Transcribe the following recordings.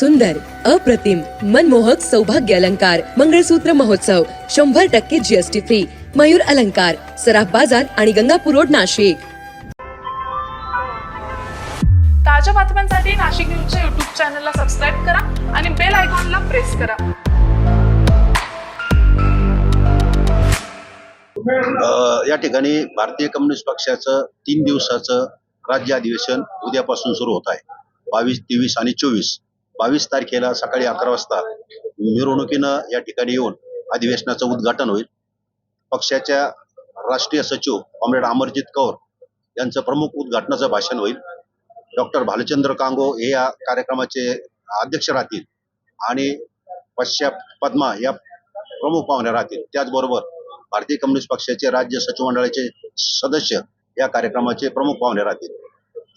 सुंदर अप्रतिम मनमोहक सौभाग्य अलंकार मंगळसूत्र महोत्सव शंभर टक्के जीएसटी फ्री मयूर अलंकार सराफ बाजार आणि गंगापूर रोड नाशिक. ताज्या बातम्यांसाठी नाशिक न्यूजच्या युट्यूब चॅनलला सबस्क्राईब करा आणि बेल आयकॉनला प्रेस करा. अ, या ठिकाणी भारतीय कम्युनिस्ट पक्षाचं तीन दिवसाचं राज्य अधिवेशन उद्यापासून सुरू होत आहे. बावीस तेवीस आणि चोवीस. बावीस तारखेला सकाळी अकरा वाजता मिरवणुकीनं या ठिकाणी येऊन अधिवेशनाचं उद्घाटन होईल. पक्षाच्या राष्ट्रीय सचिव कॉम्रेड अमरजित कौर यांचं प्रमुख उद्घाटनाचं भाषण होईल. डॉक्टर भालचंद्र कांगो हे या कार्यक्रमाचे अध्यक्ष राहतील आणि पश्चा पद्मा या प्रमुख पाहुण्या राहतील. त्याचबरोबर भारतीय कम्युनिस्ट पक्षाचे राज्य सचिव मंडळाचे सदस्य या कार्यक्रमाचे प्रमुख पाहुणे राहतील.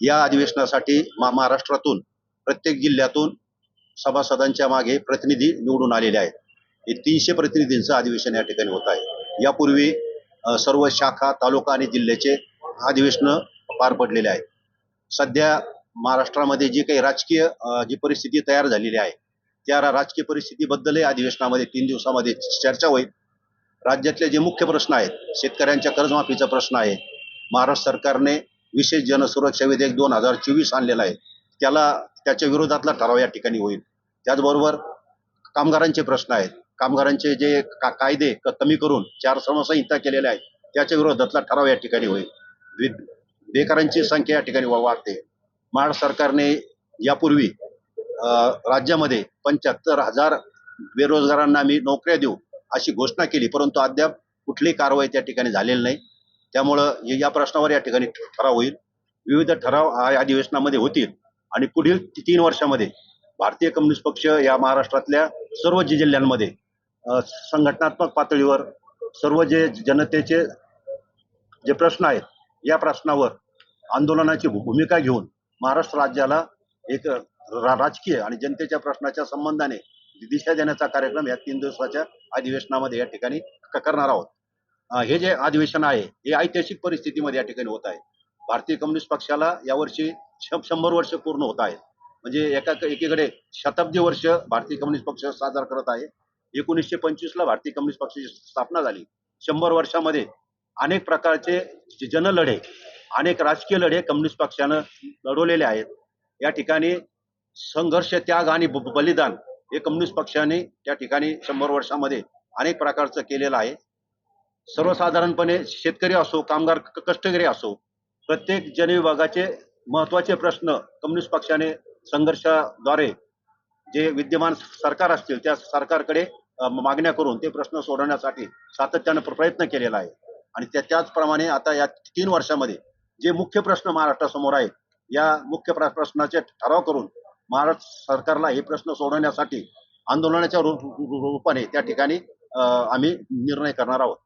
या अधिवेशनासाठी महाराष्ट्रातून प्रत्येक जिल्ह्यातून सभासदांच्या मागे प्रतिनिधी निवडून आलेले आहेत. हे तीनशे प्रतिनिधींचं अधिवेशन या ठिकाणी होत आहे. यापूर्वी सर्व शाखा तालुका आणि जिल्ह्याचे अधिवेशनं पार पडलेले आहेत सध्या महाराष्ट्रामध्ये जी काही राजकीय जी परिस्थिती तयार झालेली आहे त्या राजकीय परिस्थितीबद्दलही अधिवेशनामध्ये तीन दिवसामध्ये चर्चा होईल. राज्यातले जे मुख्य प्रश्न आहेत शेतकऱ्यांच्या कर्जमाफीचा प्रश्न आहे महाराष्ट्र सरकारने विशेष जनसुरक्षा विधेयक दोन हजार चोवीस आणलेलं आहे त्याला त्याच्या विरोधातला ठराव या ठिकाणी होईल. त्याचबरोबर कामगारांचे प्रश्न आहेत. कामगारांचे जे का कायदे कमी करून चार श्रमसंहिता केलेल्या आहेत त्याच्या विरोधातला ठराव या ठिकाणी होईल. बे- बेकारांची संख्या या ठिकाणी वाढते. महाराष्ट्र सरकारने यापूर्वी राज्यामध्ये पंच्याहत्तर हजार बेरोजगारांना आम्ही नोकऱ्या देऊ अशी घोषणा केली परंतु अद्याप कुठली कारवाई त्या ठिकाणी झालेली नाही. त्यामुळं या प्रश्नावर या ठिकाणी ठराव होईल. विविध ठराव या अधिवेशनामध्ये होतील आणि पुढील तीन वर्षामध्ये भारतीय कम्युनिस्ट पक्ष या महाराष्ट्रातल्या सर्व जिल्ह्यांमध्ये संघटनात्मक पातळीवर सर्व जे जनतेचे जे प्रश्न आहेत या प्रश्नावर आंदोलनाची भूमिका घेऊन महाराष्ट्र राज्याला एक राजकीय आणि जनतेच्या प्रश्नाच्या संबंधाने दिशा देण्याचा कार्यक्रम या तीन दिवसाच्या अधिवेशनामध्ये या ठिकाणी करणार आहोत. हे जे अधिवेशन आहे हे ऐतिहासिक परिस्थितीमध्ये या ठिकाणी होत आहे. भारतीय कम्युनिस्ट पक्षाला यावर्षी शंभर वर्ष पूर्ण होत आहेत. म्हणजे एका एकीकडे शताब्दी वर्ष भारतीय कम्युनिस्ट पक्ष साजरा करत आहे. एकोणीसशे पंचवीस ला भारतीय कम्युनिस्ट पक्षाची स्थापना झाली. शंभर वर्षामध्ये अनेक प्रकारचे जनलढे अनेक राजकीय लढे कम्युनिस्ट पक्षानं लढवलेले आहेत. या ठिकाणी संघर्ष त्याग आणि बलिदान हे कम्युनिस्ट पक्षाने त्या ठिकाणी शंभर वर्षामध्ये अनेक प्रकारचं केलेलं आहे. सर्वसाधारणपणे शेतकरी असो कामगार कष्टकरी असो प्रत्येक जनविभागाचे महत्त्वाचे प्रश्न कम्युनिस्ट पक्षाने संघर्षाद्वारे जे विद्यमान सरकार असतील त्या सरकारकडे मागण्या करून ते प्रश्न सोडवण्यासाठी सातत्यानं प्रयत्न केलेला आहे. आणि त्या त्याचप्रमाणे आता या तीन वर्षामध्ये जे मुख्य प्रश्न महाराष्ट्रासमोर आहेत या मुख्य प्रश्नाचे ठराव करून महाराष्ट्र सरकारला हे प्रश्न सोडवण्यासाठी आंदोलनाच्या रूपाने त्या ठिकाणी आम्ही निर्णय करणार आहोत.